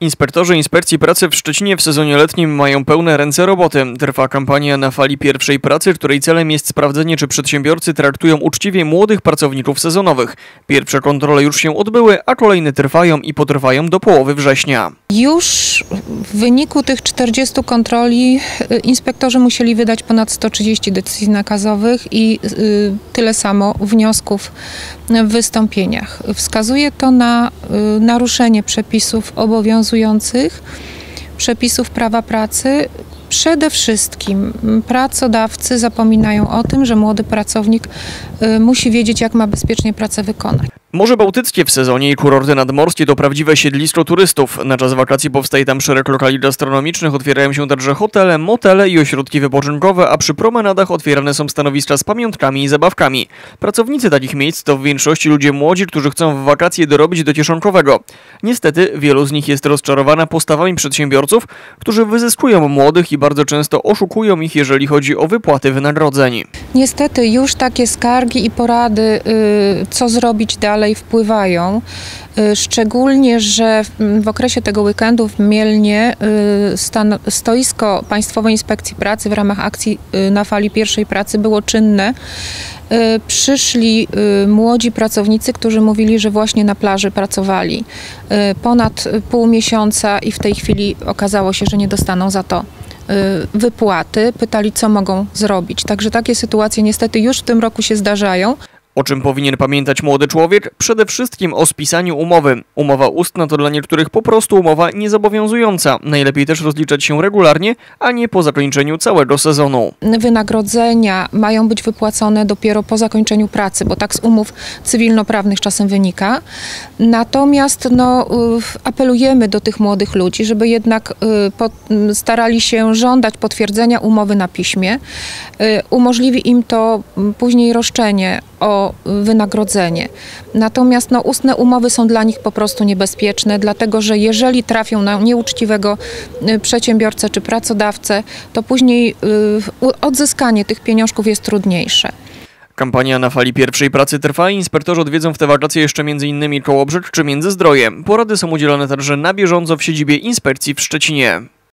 Inspektorzy Inspekcji Pracy w Szczecinie w sezonie letnim mają pełne ręce roboty. Trwa kampania na fali pierwszej pracy, której celem jest sprawdzenie, czy przedsiębiorcy traktują uczciwie młodych pracowników sezonowych. Pierwsze kontrole już się odbyły, a kolejne trwają i potrwają do połowy września. Już w wyniku tych 40 kontroli y, inspektorzy musieli wydać ponad 130 decyzji nakazowych i y, tyle samo wniosków w wystąpieniach. Wskazuje to na y, naruszenie przepisów obowiązujących, przepisów prawa pracy. Przede wszystkim pracodawcy zapominają o tym, że młody pracownik musi wiedzieć, jak ma bezpiecznie pracę wykonać. Morze Bałtyckie w sezonie i kurorty nadmorskie to prawdziwe siedlisko turystów. Na czas wakacji powstaje tam szereg lokali gastronomicznych, otwierają się także hotele, motele i ośrodki wypoczynkowe, a przy promenadach otwierane są stanowiska z pamiątkami i zabawkami. Pracownicy takich miejsc to w większości ludzie młodzi, którzy chcą w wakacje dorobić do kieszonkowego. Niestety wielu z nich jest rozczarowana postawami przedsiębiorców, którzy wyzyskują młodych i bardzo często oszukują ich, jeżeli chodzi o wypłaty wynagrodzeń. Niestety już takie skargi i porady, y, co zrobić dalej, dalej wpływają. Y, szczególnie, że w okresie tego weekendu w Mielnie y, stoisko Państwowej Inspekcji Pracy w ramach akcji y, na fali pierwszej pracy było czynne. Przyszli młodzi pracownicy, którzy mówili, że właśnie na plaży pracowali ponad pół miesiąca i w tej chwili okazało się, że nie dostaną za to wypłaty. Pytali, co mogą zrobić. Także takie sytuacje niestety już w tym roku się zdarzają. O czym powinien pamiętać młody człowiek? Przede wszystkim o spisaniu umowy. Umowa ustna to dla niektórych po prostu umowa niezobowiązująca. Najlepiej też rozliczać się regularnie, a nie po zakończeniu całego sezonu. Wynagrodzenia mają być wypłacone dopiero po zakończeniu pracy, bo tak z umów cywilnoprawnych czasem wynika. Natomiast no, apelujemy do tych młodych ludzi, żeby jednak y, starali się żądać potwierdzenia umowy na piśmie. Y, umożliwi im to później roszczenie o wynagrodzenie. Natomiast no, ustne umowy są dla nich po prostu niebezpieczne, dlatego że jeżeli trafią na nieuczciwego y, przedsiębiorcę czy pracodawcę, to później y, odzyskanie tych pieniążków jest trudniejsze. Kampania na fali pierwszej pracy trwa i inspektorzy odwiedzą w te wakacje jeszcze m.in. Kołobrzeg czy Międzyzdroje. Porady są udzielane także na bieżąco w siedzibie inspekcji w Szczecinie.